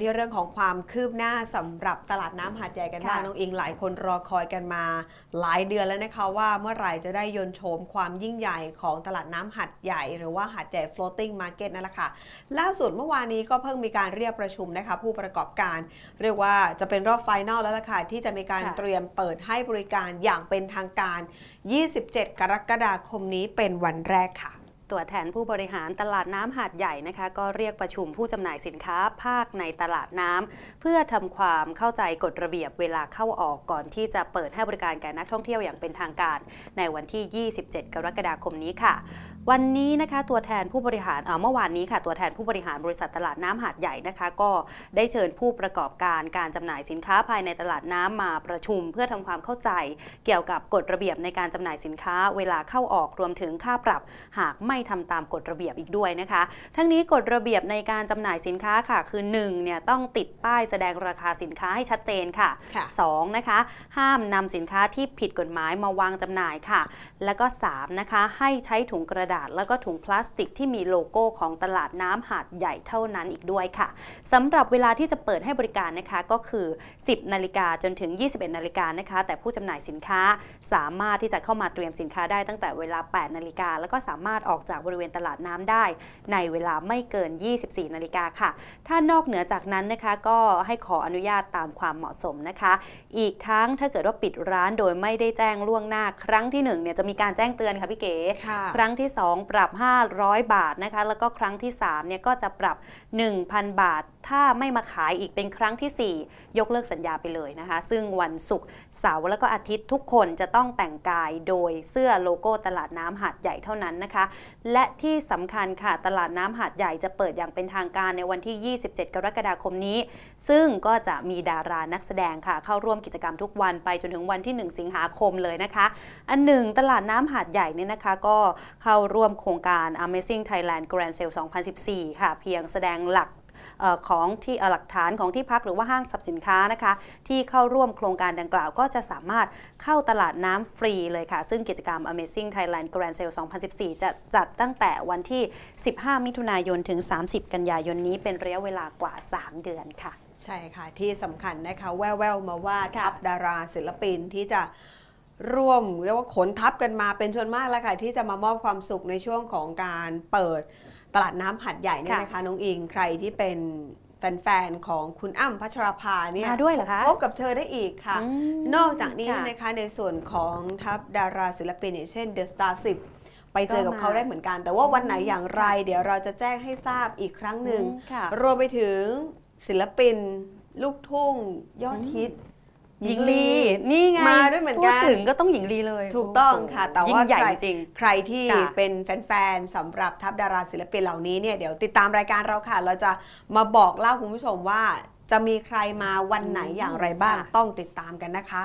ที่เรื่องของความคืบหน้าสำหรับตลาดน้ำหาดใหญ่กันบ้างค่ะน้องอิงหลายคนรอคอยกันมา หลายเดือนแล้วนะคะว่าเมื่อไหร่จะได้ยนต์โฉมความยิ่งใหญ่ของตลาดน้ำหาดใหญ่ หรือว่าหาดใหญ่ floating market นั่นแหละค่ะ ล่าสุดเมื่อวานนี้ก็เพิ่งมีการเรียกประชุมนะคะผู้ประกอบการ เรียกว่าจะเป็นรอบไฟนอลแล้วล่ะค่ะที่จะมีการค่ะเตรียมเปิดให้บริการอย่างเป็นทางการ 27 กรกฎาคมนี้เป็นวันแรกค่ะ ตัวแทนผู้บริหารตลาดน้ำหาดใหญ่นะคะก็เรียกประชุมผู้จำหน่ายสินค้าภาคในตลาดน้ำเพื่อทำความเข้าใจกฎระเบียบเวลาเข้าออกก่อนที่จะเปิดให้บริการแก่นักท่องเที่ยวอย่างเป็นทางการ ในวันที่ 27 กรกฎาคมนี้ค่ะ วันนี้นะคะตัวแทนผู้บริหารเเมื่อวานนี้ค่ะตัวแทนผู้บริหารบริษัทตลาดน้ำหาดใหญ่นะคะก็ได้เชิญผู้ประกอบการการจำหน่ายสินค้าภายในตลาดน้ำมาประชุม เพื่อทำความเข้าใจ เกี่ยวกับกฎระเบียบในการจำหน่ายสินค้า เวลาเข้าออกรวมถึงค่าปรับหากไม่ทำตามกฎระเบียบอีกด้วยนะคะ ทั้งนี้กฎระเบียบในการจำหน่ายสินค้าค่ะ คือ1เนี่ยต้องติดป้ายแสดงราคาสินค้าให้ชัดเจนค่ะค่ะ2นะคะ ห้ามนำสินค้าที่ผิดกฎหมายมาวางจำหน่ายค่ะ แล้วก็3นะคะ ให้ใช้ถุงกระดาษ แล้วก็ถุงพลาสติกที่มีโลโก้ของตลาดน้ำหาดใหญ่เท่านั้นอีกด้วยค่ะสำหรับเวลาที่จะเปิดให้บริการนะคะก็คือ 10นาฬิกาจนถึง 21นาฬิกานะคะ แต่ผู้จำหน่ายสินค้าสามารถที่จะเข้ามาเตรียมสินค้าได้ตั้งแต่เวลา 8 นาฬิกา แล้วก็สามารถออกจากบริเวณตลาดน้ำได้ ในเวลาไม่เกิน 24 นาฬิกาค่ะ ถ้านอกเหนือจากนั้นนะคะ ก็ให้ขออนุญาตตามความเหมาะสมนะคะ อีกทั้งถ้าเกิดว่าปิดร้านโดยไม่ได้แจ้งล่วงหน้า ครั้งที่1เนี่ยจะมีการแจ้งเตือนค่ะพี่เก๋ค่ะครั้งที่ 2 ปรับ 500 บาทนะคะ แล้วก็ครั้งที่3เนี่ยก็จะปรับ 1,000 บาท ถ้าไม่มาขายอีกเป็นครั้งทีสี่ 4 ยกเลิกสัญญาไปเลยนะคะ ซึ่งวันศุกร์เสาร์แล้วก็อาทิตย์ทุกคนจะต้องแต่งกายโดยเสื้อโลโก้ตลาดน้ำหาดใหญ่เท่านั้นนะคะ และที่สำคัญค่ะตลาดน้ำหาดใหญ่จะเปิดอย่างเป็นทางการในวันที่ 27 กรกฎาคมนี้ ซึ่งก็จะมีดารานักแสดงค่ะ เข้าร่วมกิจกรรมทุกวันไปจนถึงวันที่ 1 สิงหาคมเลยนะคะ อันหนึ่งตลาดน้ำหาดใหญ่เนี่ยนะคะ ก็เข้าร่วมโครงการ Amazing Thailand Grand Sale 2014 ค่ะ เพียงแสดงหลัก ของที่เอ่อหลักฐานของที่พักหรือว่าห้างสรรพสินค้านะคะ ที่เข้าร่วมโครงการดังกล่าวก็จะสามารถเข้าตลาดน้ำฟรีเลยค่ะ ซึ่งกิจกรรม Amazing Thailand Grand Sale 2014 จะจัดตั้งแต่วันที่ 15 มิถุนายนถึง 30 กันยายนนี้เป็นระยะเวลากว่า 3 เดือนค่ะ ใช่ค่ะที่สำคัญนะคะแววๆมาว่าค่ะทัพดาราศิลปินที่จะ ร่วมเรียกว่าขนทัพกันมาเป็นชวนมากแล้วค่ะที่จะมามอบความสุขในช่วงของการเปิดตลาดน้ำหัดใหญ่เนี่ยค่ะนะคะน้องอิงใครที่เป็นแฟนๆ ของคุณอ้ำพัชราภาเนี่ยมาด้วยเหรอคะพบกับเธอได้อีกค่ะอืมนอกจากนี้ค่ะนะคะในส่วนของทัพดาราศิลปินอย่างเช่น The Star 10ไปเจอกับก็มาเขาได้เหมือนกัน แต่ว่าวันไหนอย่างไร เดี๋ยวเราจะแจ้งให้ทราบอีกครั้งหนึ่งอืมค่ะรวมไปถึงศิลปิน ลูกทุ่ง ยอดฮิต หญิงลีนี่ไงมาด้วยเหมือนกันพูดถึงก็ต้องหญิงลีเลยถูกต้องค่ะ แต่ยิ่ว่างใหญ่ใครจริงใครที่ค่ะเป็นแฟนๆสำหรับทัพดาราศิลปินเหล่านี้เนี่ยเดี๋ยวติดตามรายการเราค่ะ เราจะมาบอกเล่าคุณผู้ชมว่าจะมีใครมาวันไหนอย่างไรบ้างค่ะต้องติดตามกันนะคะ